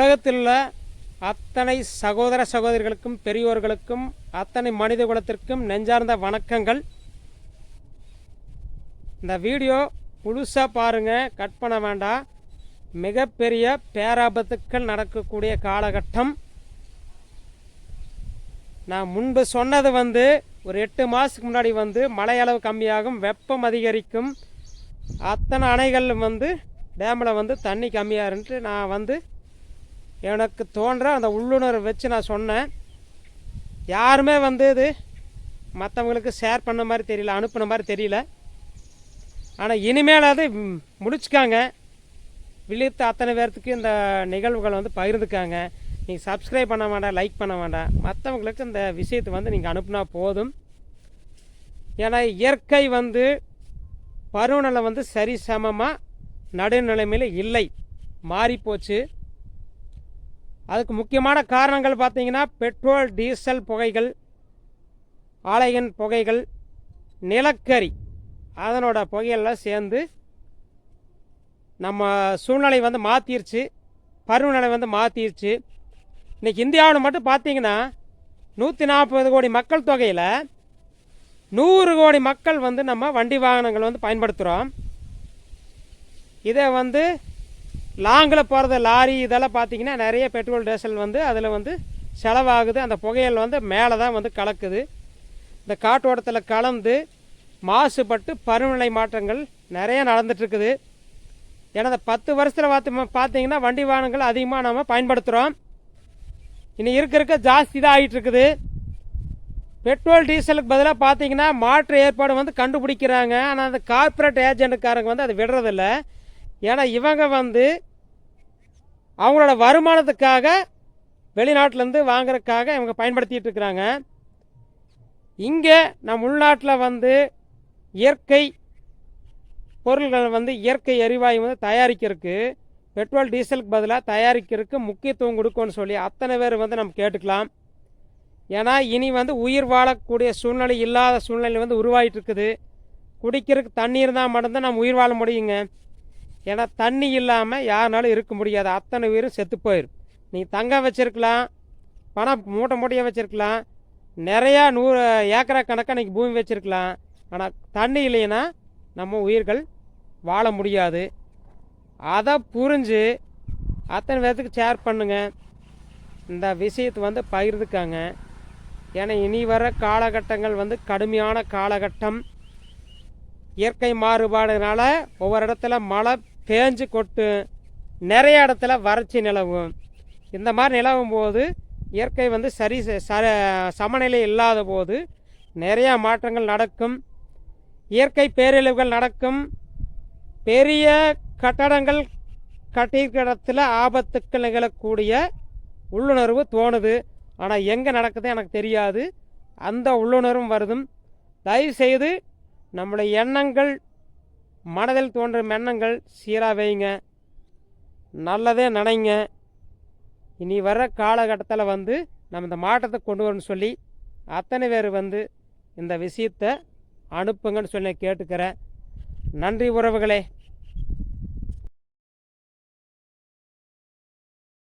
உலகத்தில் உள்ள அத்தனை சகோதர சகோதரிகளுக்கும் பெரியோர்களுக்கும் அத்தனை மனித குலத்திற்கும் நெஞ்சார்ந்த வணக்கங்கள். இந்த வீடியோ முழுசாக பாருங்கள் கட் பண்ண வேண்டாம். மிகப்பெரிய பேராபத்துக்கள் நடக்கக்கூடிய காலகட்டம். நான் முன்பு சொன்னது வந்து ஒரு எட்டு மாதத்துக்கு முன்னாடி வந்து மழையளவு கம்மியாகும் வெப்பம் அதிகரிக்கும். அத்தனை அணைகள் வந்து டேமில் வந்து தண்ணி கம்மியாருன்ட்டு நான் வந்து எனக்கு தோன்ற அந்த உள்ளுணர்வு வச்சு நான் சொன்னேன். யாருமே வந்து இது மற்றவங்களுக்கு ஷேர் பண்ண மாதிரி தெரியல அனுப்புன மாதிரி தெரியல. ஆனால் இனிமேல் அது முடிச்சுக்காங்க. விழித்த அத்தனை பேர்த்துக்கு இந்த நிகழ்வுகள் வந்து பகிர்ந்துக்காங்க. நீங்கள் சப்ஸ்கிரைப் பண்ண வேண்டாம் லைக் பண்ண வேண்டாம். மற்றவங்களுக்கு இந்த விஷயத்தை வந்து நீங்கள் அனுப்புனா போதும். ஏன்னா இயற்கை வந்து பருவநிலை வந்து சரி சமமாக நடுநிலைமையில் இல்லை. மாறிப்போச்சு. அதுக்கு முக்கியமான காரணங்கள் பார்த்தீங்கன்னா பெட்ரோல் டீசல் புகைகள் ஆலையின் புகைகள் நிலக்கரி அதனோட புகையெல்லாம் சேர்ந்து நம்ம சூழ்நிலை வந்து மாற்றிருச்சு பருவநிலை வந்து மாற்றிருச்சு இன்றைக்கி இந்தியாவில் மட்டும் பார்த்தீங்கன்னா நூற்றி நாற்பது கோடி மக்கள் தொகையில் நூறு கோடி மக்கள் வந்து நம்ம வண்டி வாகனங்கள் வந்து பயன்படுத்துகிறோம் இதை வந்து லாங்கில் போகிறது லாரி இதெல்லாம் பார்த்தீங்கன்னா நிறைய பெட்ரோல் டீசல் வந்து அதில் வந்து செலவாகுது. அந்த புகையல் வந்து மேலே தான் வந்து கலக்குது. இந்த காற்றோட்டத்தில் கலந்து மாசுபட்டு பருவநிலை மாற்றங்கள் நிறைய நடந்துட்டுருக்குது. ஏன்னா இந்த பத்து வருஷத்தில் பார்த்து பார்த்தீங்கன்னா வண்டி வாகனங்கள் அதிகமாக நம்ம பயன்படுத்துகிறோம் இனி இருக்க இருக்க ஜாஸ்தி தான் ஆகிட்டு இருக்குது பெட்ரோல் டீசலுக்கு பதிலாக பார்த்தீங்கன்னா மாற்று ஏற்பாடு வந்து கண்டுபிடிக்கிறாங்க. ஆனால் அந்த கார்ப்பரேட் ஏஜென்ட்டுக்காரங்க வந்து அதை விடுறதில்ல. ஏன்னா இவங்க வந்து அவங்களோட வருமானத்துக்காக வெளிநாட்டிலேருந்து வாங்குறதுக்காக இவங்க பயன்படுத்திட்டு இருக்கிறாங்க. இங்கே நம் உள்நாட்டில் வந்து இயற்கை பொருள்கள் வந்து இயற்கை எரிவாயு வந்து தயாரிக்கிறதுக்கு பெட்ரோல் டீசலுக்கு பதிலாக தயாரிக்கிறதுக்கு முக்கியத்துவம் கொடுக்கும்னு சொல்லி அத்தனை பேர் வந்து நம்ம கேட்டுக்கலாம். ஏன்னா இனி வந்து உயிர் வாழக்கூடிய சூழ்நிலை இல்லாத சூழ்நிலை வந்து உருவாகிட்டு இருக்குது. குடிக்கிறதுக்கு தண்ணீர் இருந்தால் மட்டும்தான் நம்ம உயிர் வாழ முடியுங்க. ஏன்னா தண்ணி இல்லாமல் யாருனாலும் இருக்க முடியாது. அத்தனை உயிரும் செத்து போயிடும் நீ தங்கம் வச்சுருக்கலாம் பணம் மூட்டை மூட்டையாக வச்சுருக்கலாம் நிறையா நூறு ஏக்கரா கணக்காக நீங்கள் பூமி வச்சுருக்கலாம். ஆனால் தண்ணி இல்லைன்னா நம்ம உயிர்கள் வாழ முடியாது. அதை புரிஞ்சு அத்தனை பேர்த்துக்கு ஷேர் பண்ணுங்கள் இந்த விஷயத்தை வந்து பகிர்ந்துக்காங்க. ஏன்னா இனி வர காலகட்டங்கள் வந்து கடுமையான காலகட்டம். இயற்கை மாறுபாடுனால ஒவ்வொரு இடத்துல மழை தேஞ்சு கொட்டு நிறைய இடத்துல வறட்சி நிலவும். இந்த மாதிரி நிலவும் போது இயற்கை வந்து சரி ச- ச- சமநிலை இல்லாத போது நிறையா மாற்றங்கள் நடக்கும். இயற்கை பேரழிவுகள் நடக்கும். பெரிய கட்டடங்கள் கட்டியிருக்கிற ஆபத்துக்கள் நிகழக்கூடிய உள்ளுணர்வு தோணுது. ஆனால் எங்கே நடக்குது எனக்கு தெரியாது. அந்த உள்ளுணர்வும் வருதும். தயவு செய்து நம்முடைய எண்ணங்கள் மனதில் தோன்றும் எண்ணங்கள் சீராக வைங்க. நல்லதே நினைங்க. இனி வர காலகட்டத்தில் வந்து நம்ம இந்த மாற்றத்தை கொண்டு வரணும்னு சொல்லி அத்தனை பேர் வந்து இந்த விஷயத்தை அனுப்புங்கன்னு சொல்லி கேட்டுக்கிறேன். நன்றி உறவுகளே.